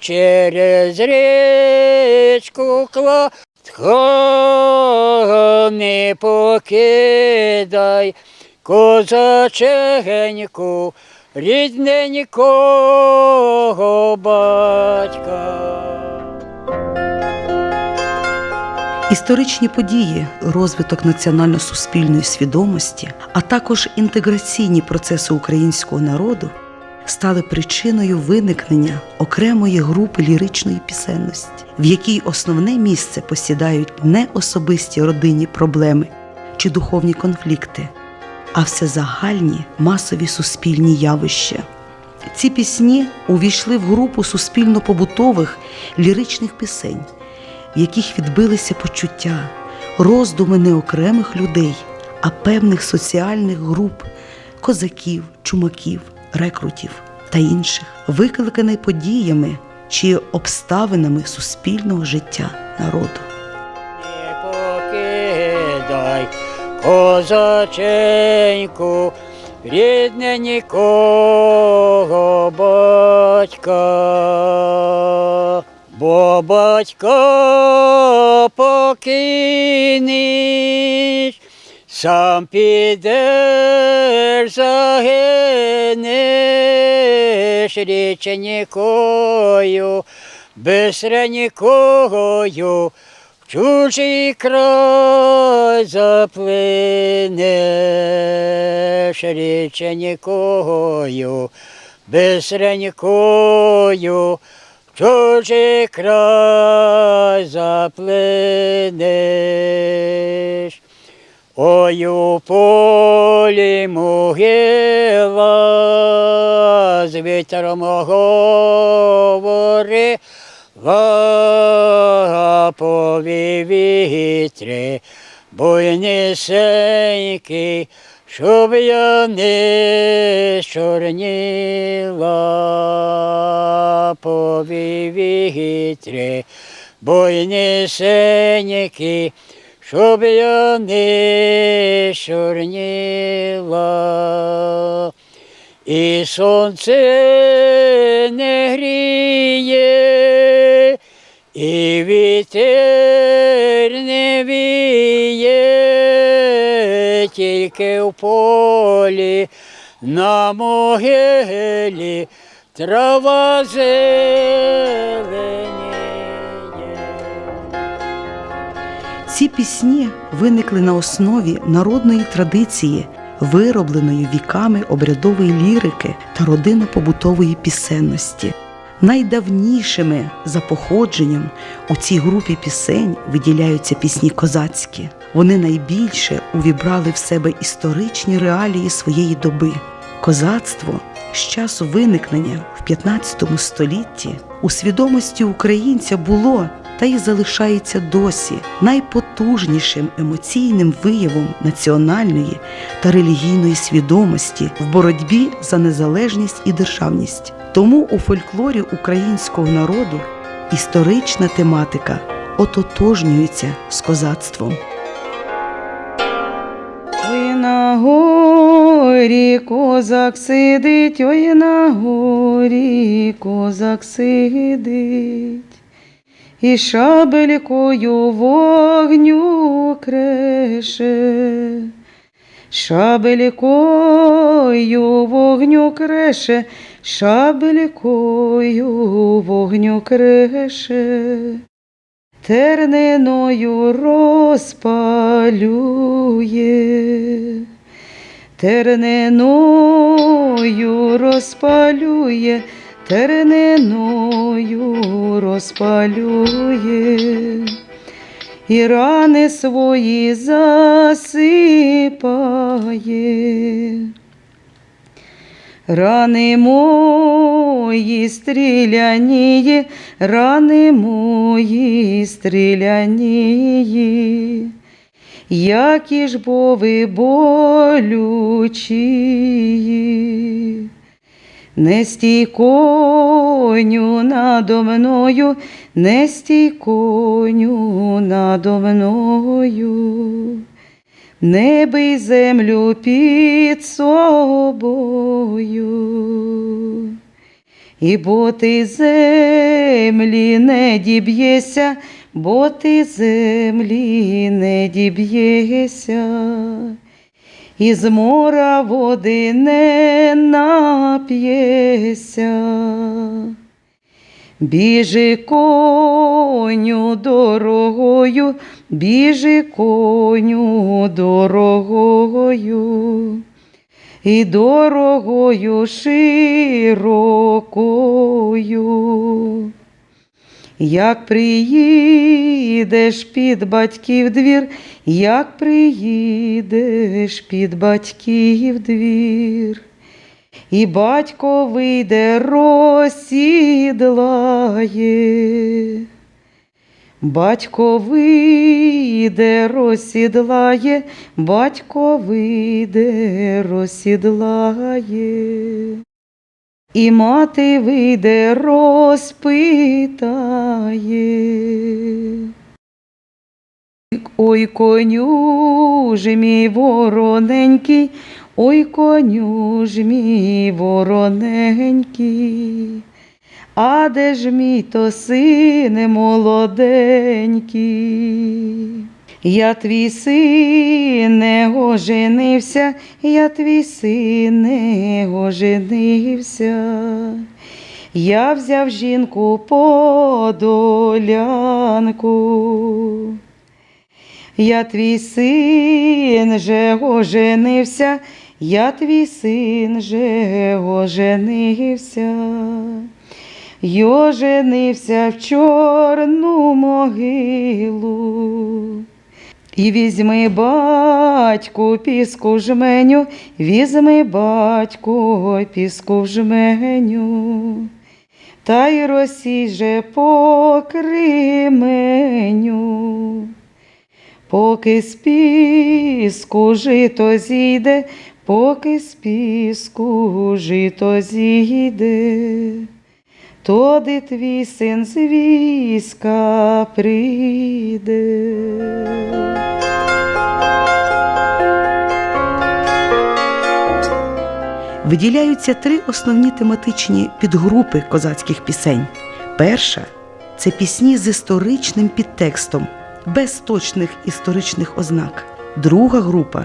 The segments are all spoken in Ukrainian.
через річку кла. Тхо не покидай козаченьку, рідненького батька. Історичні події, розвиток національно-суспільної свідомості, а також інтеграційні процеси українського народу стали причиною виникнення окремої групи ліричної пісенності, в якій основне місце посідають не особисті родинні проблеми чи духовні конфлікти, а всезагальні масові суспільні явища. Ці пісні увійшли в групу суспільно-побутових ліричних пісень, в яких відбилися почуття, роздуми не окремих людей, а певних соціальних груп козаків, чумаків, рекрутів та інших, викликаний подіями чи обставинами суспільного життя народу. Не покидай козаченьку, рідненького батька, бо батька покинеш, сам підеш загинеш річенькою, бистренькою, в чужий край заплинеш річенькою, бистренькою, в чужий край заплинеш. Ой у полі могила, з вітром говори, ва пові вітри, буйнісенький, щоб я не чорніла, пові вітри, буйнісенький, щоб я не чорніла. І сонце не гріє, і вітер не віє, тільки в полі на могилі трава зеленіє. Ці пісні виникли на основі народної традиції, виробленої віками обрядової лірики та родинно-побутової пісенності. Найдавнішими за походженням у цій групі пісень виділяються пісні козацькі. Вони найбільше увібрали в себе історичні реалії своєї доби. Козацтво з часу виникнення в 15 столітті у свідомості українця було та й залишається досі найпотужнішим емоційним виявом національної та релігійної свідомості в боротьбі за незалежність і державність. Тому у фольклорі українського народу історична тематика ототожнюється з козацтвом. Горі козак сидить, ой на горі козак сидить, і шабелькою вогню креше, шабелькою вогню креше, шабелькою вогню креше. Терниною розпалює, терниною розпалює, терниною розпалює, і рани свої засипає. Рани мої стріляні, рани мої стріляні, які ж бови болючі. Не стій коню надо мною, не стій коню надо мною. Не бий землю під собою. І бо ти землі не діб'єся, бо ти землі не діб'єся, і з мора води не нап'єся. Біжи коню дорогою, біжи коню дорогою, і дорогою широкою. Як приїдеш під батьків двір, як приїдеш під батьків двір, і батько вийде розсідлає. Батько вийде, розсідлає, батько вийде, розсідлає. І мати вийде, розпитає. Ой, коню ж мій вороненький, ой, коню ж мій вороненький, а де ж мій то сине молоденький? Я твій сине оженився, я твій сине оженився. Я взяв жінку подолянку. Я твій син же оженився, я твій син же оженився. й оженився в чорну могилу. І візьми батьку піску жменю, візьми батьку піску жменю, та й розсіже по кременю. Поки з піску жито зійде, поки з піску жито зійде, тоді твій син з війська прийде. Виділяються три основні тематичні підгрупи козацьких пісень. Перша це пісні з історичним підтекстом, без точних історичних ознак. Друга група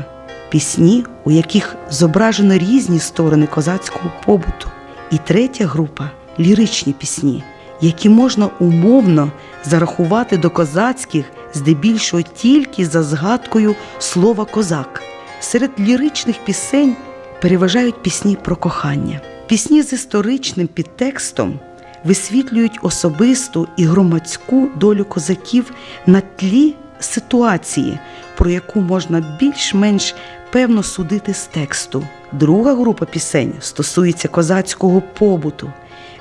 пісні, у яких зображено різні сторони козацького побуту. І третя група ліричні пісні, які можна умовно зарахувати до козацьких, здебільшого тільки за згадкою слова козак. Серед ліричних пісень переважають пісні про кохання. Пісні з історичним підтекстом висвітлюють особисту і громадську долю козаків на тлі ситуації, про яку можна більш-менш певно судити з тексту. Друга група пісень стосується козацького побуту,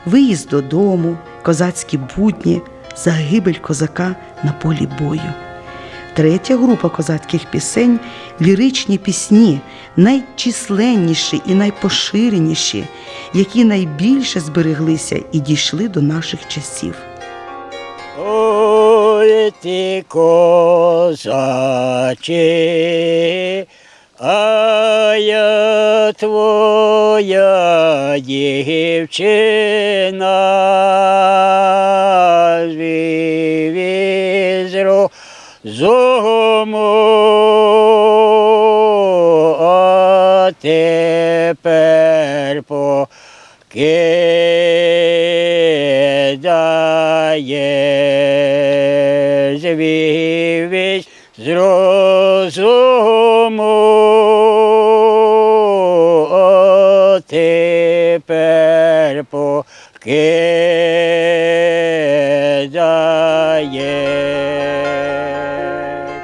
виїзд додому, козацькі будні, загибель козака на полі бою. Третя група козацьких пісень ліричні пісні, найчисленніші і найпоширеніші, які найбільше збереглися і дійшли до наших часів. Ой ти козаче, а я твоя дівчина звівізро зому, а тепер покидає звівість з розуму,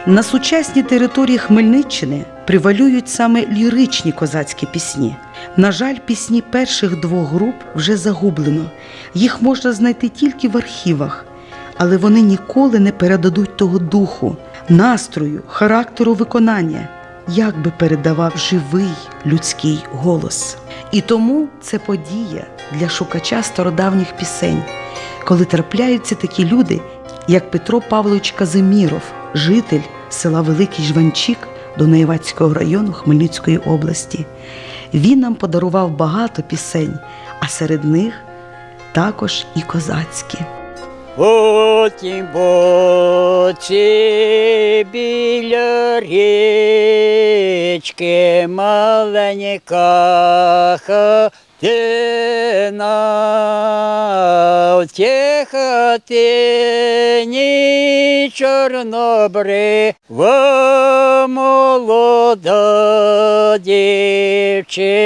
На сучасній території Хмельниччини привалюють саме ліричні козацькі пісні. На жаль, пісні перших двох груп вже загублено. Їх можна знайти тільки в архівах, але вони ніколи не передадуть того духу, настрою, характеру виконання, як би передавав живий людський голос. І тому це подія для шукача стародавніх пісень, коли трапляються такі люди, як Петро Павлович Казиміров, житель села Великий Жванчик Дунаєвацького району Хмельницької області. Він нам подарував багато пісень, а серед них також і козацькі. Потім боці біля річки маленька хатина. В тій хатині чорнобрива молода дівчина.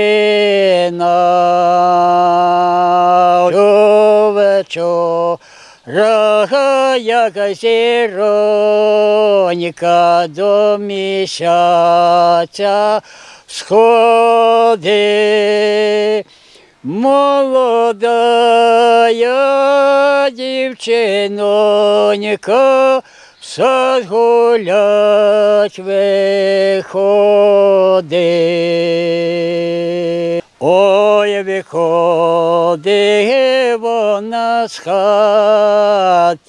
Човечо Рага, як зіронька до місяця сходи. Молодая дівчинонька сад гулять виходить. Ой, виходить вона з хати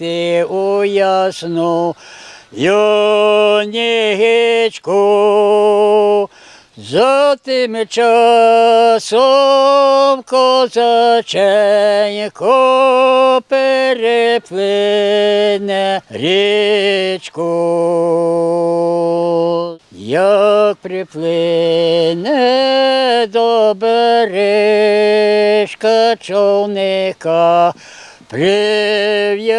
у ясну юнічку. За тим часом козаченько переплине річку. Як приплине бережка човника, прив'яжи.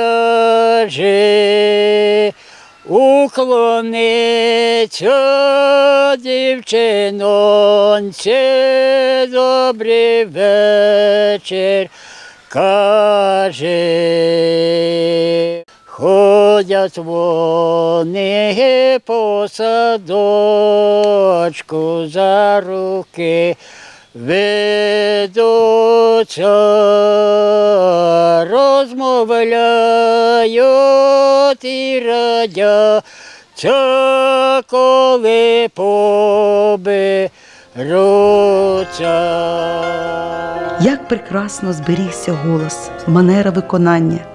Уклониться дівчинонце, добрий вечір, каже. Ходять вони по садочку за руки, ведуться, розмовляють і радяться, коли поберуться. Як прекрасно зберігся голос, манера виконання,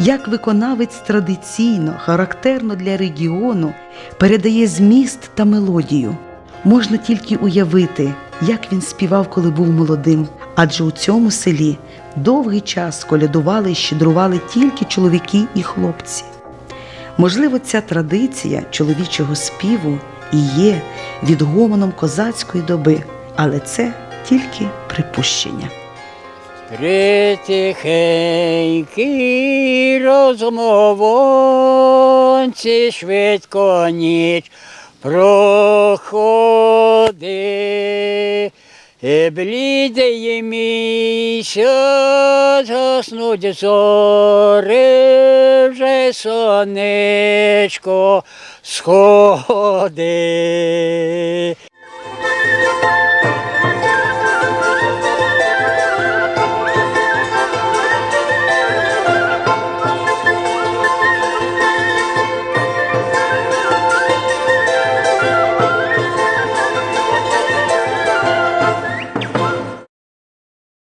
як виконавець традиційно, характерно для регіону, передає зміст та мелодію. Можна тільки уявити, як він співав, коли був молодим, адже у цьому селі довгий час колядували і щедрували тільки чоловіки і хлопці. Можливо, ця традиція чоловічого співу і є відгомоном козацької доби, але це тільки припущення. Притихенькі розмовонці швидко ніч проходи. І Блідий місяць гаснуть зори, вже сонечко сходи.